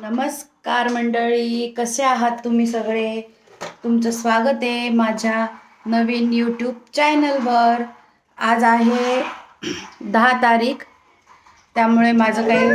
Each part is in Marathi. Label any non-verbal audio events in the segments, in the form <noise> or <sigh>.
नमस्कार मंडळी कसे आहात तुम्ही सगळे? तुमचं स्वागत आहे माझ्या नवीन यूट्यूब चॅनलवर आज आहे दहा तारीख त्यामुळे माझं काही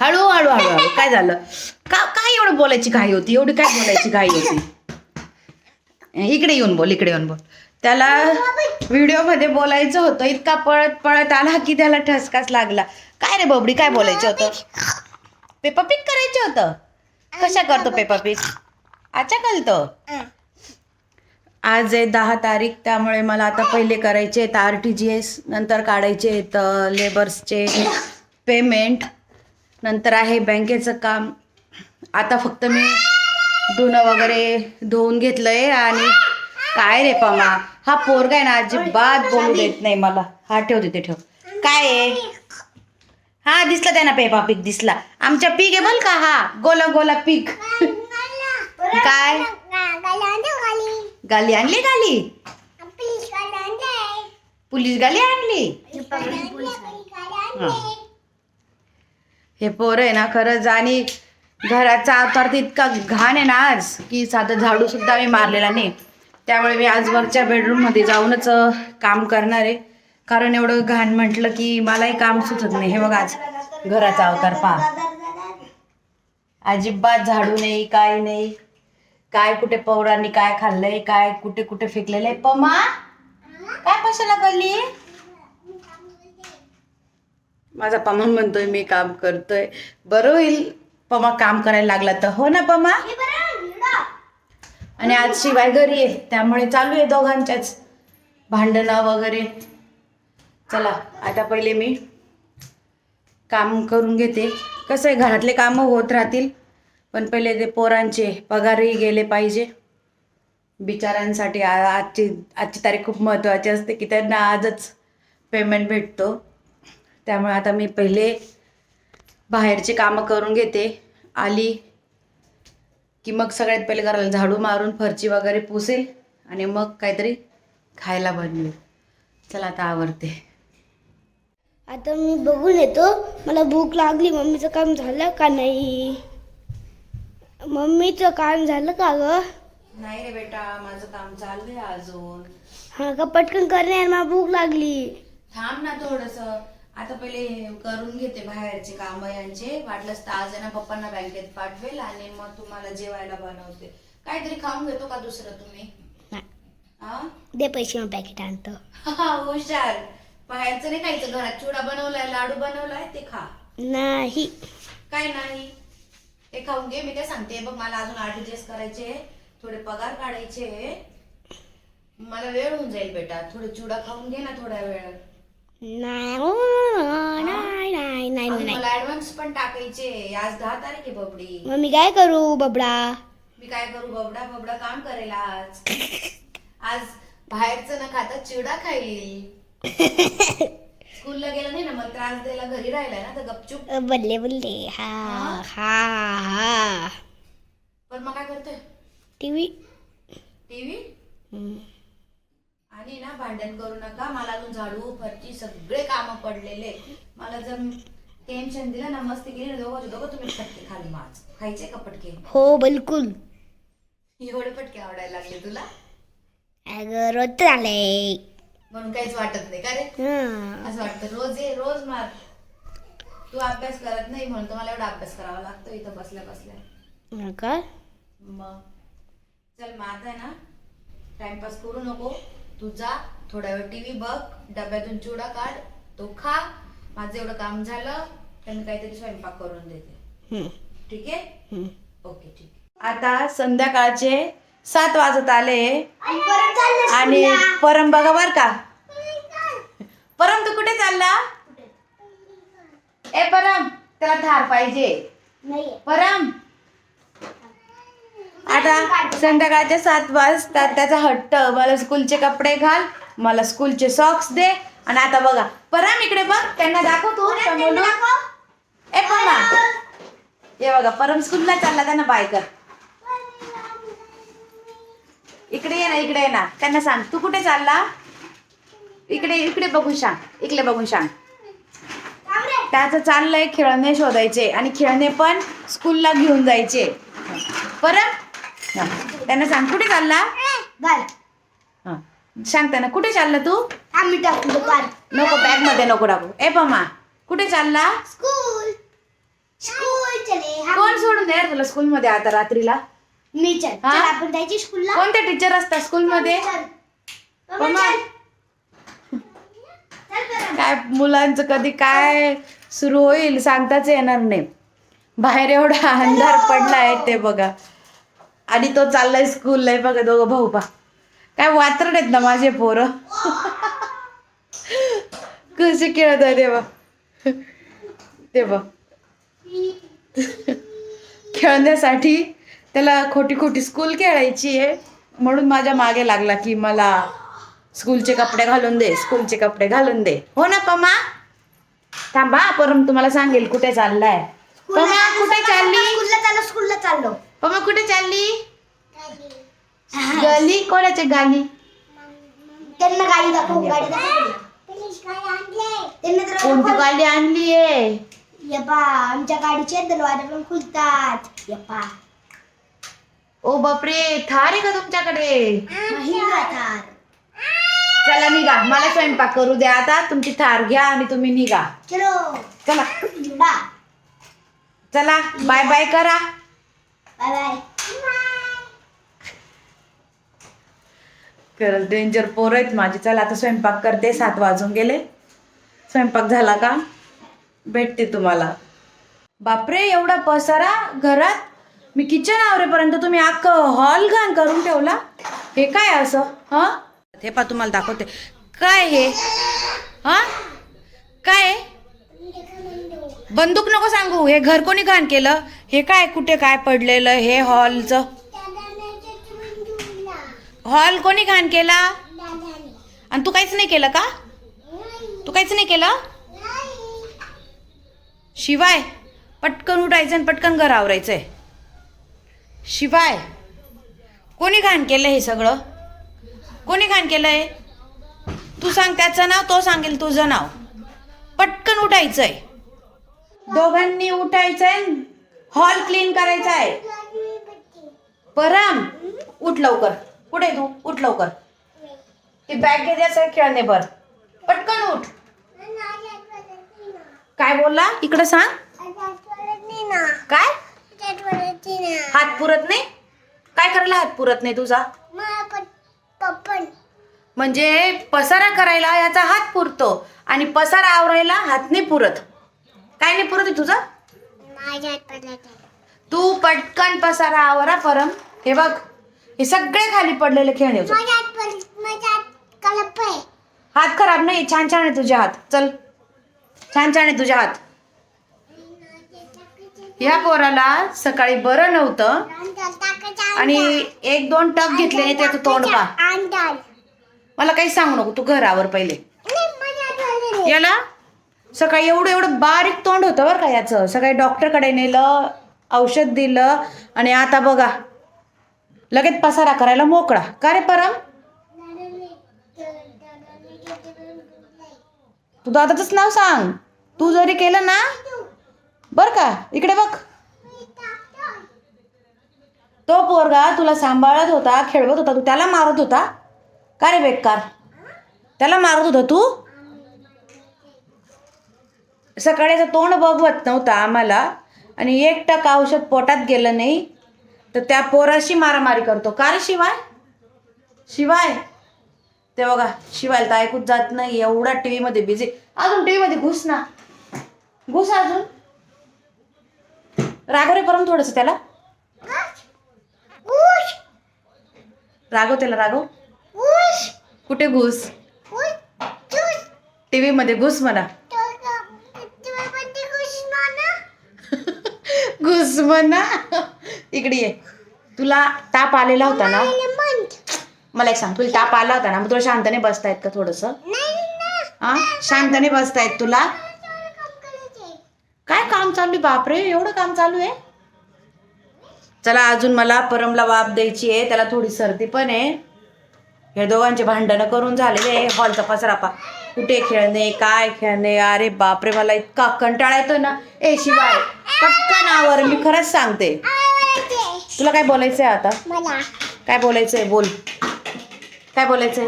हळू हळू हळू हळू. काय झालं? का काय एवढं बोलायची घाई होती? एवढी काय बोलायची घाई होती? इकडे येऊन बोल इकडे येऊन बोल. त्याला व्हिडिओमध्ये बोलायचं होतं इतका पळत पळत आला की त्याला ठसकाच लागला. काय रे बबडी काय बोलायचं होतं? पेपा पिक करायचं होतं? कशा करतो पेपा पिक अच्छा कळतो आज आहे दहा तारीख त्यामुळे मला आता पहिले करायचे आहेत आर टी जी एस नंतर काढायचे आहेत लेबर्सचे पेमेंट नंतर आहे बँकेचं काम. आता फक्त मी धुणं वगैरे धुवून घेतलंय आणि काय रे पमा? हा पोरगा आहे ना अजिबात बोलू देत नाही मला. हा ठेव तिथे ठेव. काय आहे? हा दिसला त्याना पेपा पीक दिसला. आमच्या पीक आहे बोल का हा. गोला गोला पीक. काय? गाली आणली गाली? पोलीस गाली आणली? हा. पोरं आहे ना खरंच. आणि घराचा अवतार तर इतका घाण आहे ना आज की साधं झाडू सुद्धा मी मारलेला नाही. त्यामुळे मी आज वरच्या बेडरूममध्ये जाऊनच काम करणार आहे. कारण एवढं घाण म्हटलं की मलाही काम सुचत नाही. हे बघ आज घराचा अवतार पहा. अजिबात झाडू नाही काय नाही. काय कुठे पौरांनी काय खाल्लंय काय कुठे कुठे फेकलेलं आहे पमा काय कशाला गल्ली? माझा पमा म्हणतोय मी काम करतोय. बरं होईल. पमा काम करायला लागला तर. हो ना पमा? आणि आज शिवाय घरी आहे त्यामुळे चालू आहे दोघांच्याच भांडणं वगैरे. चला आता पहिले मी काम करून घेते. कसं आहे घरातले कामं होत राहतील पण पहिले ते पोरांचे पगारही गेले पाहिजे. बिचारांसाठी आ- आजची आजची तारीख खूप महत्त्वाची असते की त्यांना आजच पेमेंट भेटतो. त्यामुळे आता मी पहिले बाहेरचे कामं करून घेते. आली की मग सगळ्यात पहिले घराला झाडू मारून फरची वगैरे पुसेल आणि मग काहीतरी खायला बनवेल चला आता आवडते आता मी बघून येतो. मला भूक लागली. मम्मीचं काम झालं का नाही? मम्मीचं काम झालं का ग? नाही रे बेटा माझं काम चालू आहे अजून. हा का? पटकन करणार मला भूक लागली. थांब ना थोडस. आता पहिले करून घेते बाहेरचे काम यांचे. वाटलंच तर आज ना पप्पांना बँकेत पाठवेल आणि मग तुम्हाला जेवायला बनवते. काहीतरी खाऊन घेतो का दुसरं तुम्ही. हा दे पैसे मग पॅकेट आणतो. हा, हुशार. बाहेरचं नाही खायचं घरात चिवडा बनवलाय लाडू बनवलाय ते खा. नाही. काय नाही? ते खाऊन घे मी काय सांगते बघ मला अजून आर्टिजेस करायचे थोडे पगार काढायचे मला वेळ होऊन जाईल बेटा. थोडे चिवडा खाऊन घे ना थोड्या वेळ. नाही नाही नाही मला ऍडव्हान्स पण टाकायचे. आज दहा तारीख आहे बबडी. मग मी काय करू बबडा? मी काय करू बबडा? बबडा काम करेल आज. आज बाहेरचं न खाता चिवडा खाईल. स्कूलला गेला नाही ना मग त्रास द्यायला घरी राहिलाय ना तर गपचूप. बल्ले बल्ले. हा हा हा. पण मग काय करतोय? टीव्ही? टीव्ही? आणि ना भांडण करू नका. मला अजून झाडू फरची सगळे काम पडलेले. मला जर टेन्शन दिलं ना मस्ती केली ना दोघं दोघं तुम्ही फटके खाली माझ खायचे का फटके? हो बिलकुल. एवढे फटके आवडायला लागले तुला? अगं रोज आलंय म्हणून काहीच वाटत नाही का रे? हा. असं वाटतं रोज ये रोज मार. तू अभ्यास करत नाही म्हणून तर मला एवढा अभ्यास करावा लागतो इथं बसल्या बसल्या. हा का? मग. चल आहे ना टाइमपास करू नको. तू जा थोड्या वेळ टीव्ही बघ डब्यातून चिवडा काढ तो खा. माझं एवढं काम झालं तर मी काहीतरी स्वयंपाक करून देते. हम्म, ठीक आहे? हम्म. ओके ठीक आता संध्याकाळचे सात वाजत आले. आणि परम बघा बर का. परम तू कुठे चालला? ए परम त्याला थार पाहिजे. परम आता संध्याकाळचे सात वाजतात त्याचा हट्ट. मला स्कूलचे कपडे घाल मला स्कूलचे सॉक्स दे. आणि आता बघा परम इकडे बघ त्यांना दाखव. तू. ए परमा हे बघा परम स्कूलला चालला त्यांना बाय कर. इकडे ये ना इकडे ये ना. त्यांना सांग तू कुठे चालला? इकडे इकडे बघून सांग इकडे बघून सांग. त्याचं चाललंय खेळणे शोधायचे आणि खेळणे पण स्कूलला घेऊन जायचे. परत हा. त्यांना सांग कुठे चालला? बाय हा. सांग त्यांना कुठे चालला तू? आम्ही टाकू नको बॅगमध्ये नको टाकू. ए पमा कुठे चालला? स्कूल. स्कूल चले. हम कोण सोडून देणार तुला स्कूल मध्ये आता रात्रीला? मी चल. हा? चल आपण जायची स्कूलला. कोणते टीचर असतात स्कूल मध्ये चल. पमा. पमा, चल. चल बरं. काय मुलांचं कधी काय सुरू होईल सांगताच येणार नाही. बाहेर एवढा अंधार पडलाय ते बघा. आणि तो चाललाय स्कूलला आहे बघा दोघं भाऊ पा काय वात्रट आहेत ना माझे पोरं. कसे खेळत आहे ते बघ. खेळण्यासाठी त्याला खोटी खोटी स्कूल खेळायची आहे. म्हणून माझ्या मागे लागला की मला स्कूलचे कपडे घालून दे स्कूलचे कपडे घालून दे. हो ना पमा? थांबा परम तुम्हाला सांगेल कुठे चाललाय. स्कूलला पमा कुठे चालली? स्कूलला चाललो स्कूलला चाललो. पमा कुठे चालली? गली? कोणाची गाली? त्यांना गाडी दाखव गाडी दाखव. कोणती दाखव. गाली आणलीये यप्पा आमच्या गाडीचे दरवाजे पण खुलतात. यप्पा. ओ बापरे थार आहे का तुमच्याकडे? महिंद्रा थार. चला निघा. मला स्वयंपाक करू द्या आता. तुमची थार घ्या आणि तुम्ही निघा. चलो. चला. चला बाय बाय करा. बाय बाय खरंच डेंजर पोर आहेत माझी. चला आता स्वयंपाक करते. सात वाजून गेले. स्वयंपाक झाला का? भेटते तुम्हाला. बापरे एवढा पसारा घरात? मी किचन आवरेपर्यंत तुम्ही अख्खं हॉल घाण करून ठेवला? हे काय असं? हा? हे पा तुम्हाला दाखवते. काय हे? हा? काय आहे? बंदूक नको सांगू. हे घर कोणी घाण केलं? हे काय कुठे काय पडलेलं हे हॉलचं? हॉल कोणी घाण केला? आणि तू काहीच नाही केलं का? तू काहीच नाही केलं? शिवाय पटकन उठायचं आणि पटकन घर आवरायचंय. शिवाय कोणी घाण केलं हे सगळं? कोणी घाण केलंय? तू सांग त्याचं नाव तो सांगेल तुझं नाव. पटकन उठायचंय. दोघांनी उठायचंय हॉल क्लीन करायचा आहे परम उठ लवकर. कुठे तू? उठ लवकर. ती बॅग घे खेळणे भर. पटकन उठ. काय बोलला? इकडे सांग. काय? हात पुरत नाही? काय करायला हात पुरत नाही तुझा? पप्पन. म्हणजे पसारा करायला याचा हात पुरतो आणि पसारा आवरायला हात नाही पुरत. काय नाही पुरत आहे तुझा? माझ्या तू पटकन पसारा आवरा परम. हे बघ हे सगळे खाली पडलेले खेळणे होते. खराब नाही छान छान आहे तुझे हात. चल. छान छान आहे तुझे हात. ह्या पोराला सकाळी बरं नव्हतं. आणि एक दोन टक घेतले त्याचं तोंड पा मला काही सांगू नको तू घरावर पहिले. याला? सकाळी एवढं एवढं बारीक तोंड होतं बरं का याचं. सकाळी डॉक्टरकडे नेलं औषध दिलं आणि आता बघा. लगेच पसारा करायला मोकळा. का रे परम? तू दादाचंच नाव सांग. तू जरी केलं ना बर का इकडे बघ. तो पोरगा तुला सांभाळत होता खेळवत होता तू त्याला मारत होता. का रे बेकार? त्याला मारत होता तू? सकाळीचं तोंड बघवत नव्हता आम्हाला. आणि एक टक औषध पोटात गेलं नाही? तर त्या पोराशी मारामारी करतो. का रे शिवाय? शिवाय? ते बघा शिवायला तर ऐकूच जात नाही. एवढा टी व्हीमध्ये बिझी अजून टी व्हीमध्ये घुस ना. घुस अजून. रागव रे परम थोडंसं त्याला. रागव त्याला रागव. कुठे घुस? टी व्हीमध्ये घुस म्हणा <laughs> घुस म्हणा. इकडे ये. तुला ताप आलेला होता ना? मला एक सांग तुला ताप आला होता ना? मग तुला शांतने बसतायत का थोडस? हा? शांतने बसतायत तुला? काय काम चालू आहे? बापरे एवढं काम चालू आहे? चला अजून मला परमला वाप द्यायची आहे. त्याला थोडी सर्दी पण आहे. हे दोघांचे भांडणं करून झालेले आहे. हॉलचा पसरा पा. कुठे खेळणे काय खेळणे? अरे बापरे मला इतका कंटाळा येतोय ना. ए शिवाय पटकन आवर मी खरंच सांगते. तुला काय बोलायचंय आता? काय बोलायचंय? बोल. काय बोलायचंय?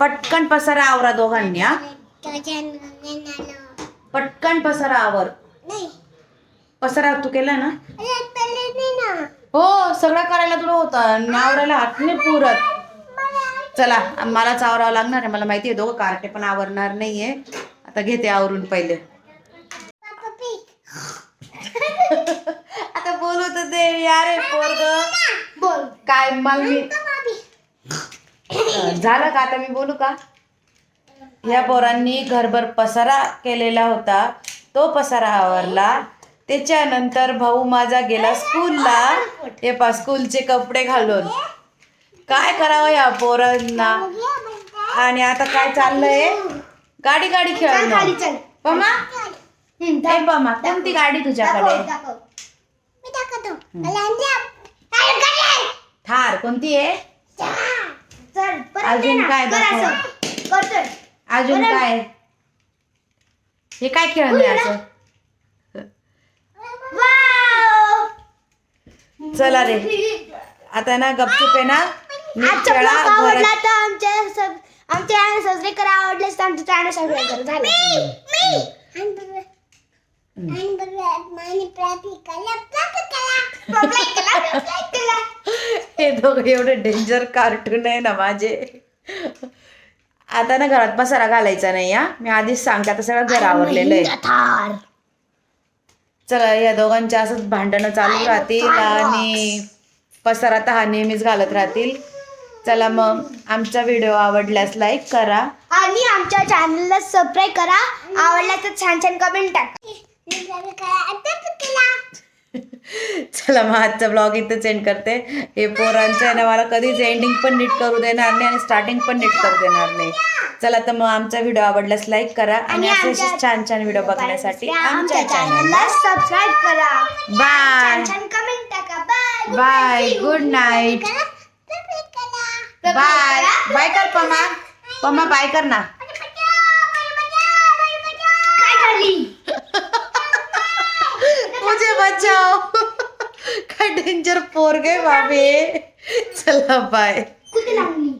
पटकन पसारा आवरा दोघांनी हा. पटकन पसारा आवर. पसारा तू केला ना? हो सगळं करायला तुला होतं. आवरायला हात नाही पुरत. चला मलाच आवरावं लागणार आहे. मला माहिती आहे दोघं कार्टे पण आवरणार नाहीये. आता घेते आवरून पहिले. आता बोलत होते यारे पोरग. बोल. काय मग मी झालं का आता मी बोलू का? या पोरांनी घरभर पसारा केलेला होता. तो पसारा आवरला. त्याच्यानंतर भाऊ माझा गेला स्कूलला. हे पा स्कूलचे कपडे घालून. काय करावं या पोरांना? आणि आता काय चाललंय? गाडी गाडी खेळणं. चल. पमा? ए पमा कोणती गाडी तुझ्याकडे? थार कोणती आहे? अजून. काय अजून. काय? हे काय खेळणं आहे असं? चला रे. आता ना गपचूप आहे ना नीट आजचा खेळा ब्लॉग आवडला घरात तर आमच्या सब आमच्या चॅनल सबस्क्राईब करा आवडलेस तर आमच्या चॅनल सबस्क्राईब करा. झालं. हे दोघं एवढे डेंजर कार्टून आहे ना माझे. आता ना घरात पसारा घालायचा नाही हा. मी आधीच सांगते आता सगळं घर आवरलेलं आहे. थार. चला या दोघांच्या असंच भांडणं चालू राहतील आणि पसारा तर हा नेहमीच घालत राहतील. चला मग आमचा व्हिडिओ आवडल्यास लाईक करा. आणि आमच्या चॅनलला सबस्क्राईब करा. आवडला तर छान छान कमेंट टाका. चला मग आजचा ब्लॉग इथं एंड करते. हे पोरांचं आहे ना मला कधीच एंडिंग पण नीट करू देणार नाही आणि स्टार्टिंग पण नीट करू देणार नाही. चला तर मग आमचा व्हिडिओ आवडल्यास लाईक करा आणि असे छान छान व्हिडिओ बघण्यासाठी आमच्या चॅनलला सबस्क्राईब करा. बाय कमेंट टाका. Bye bye good night bye bye कर. पमा. पमा बाय कर ना काय झाली मुझे बचाओ। <laughs> काय डेंजर पोर बाबे चला बाय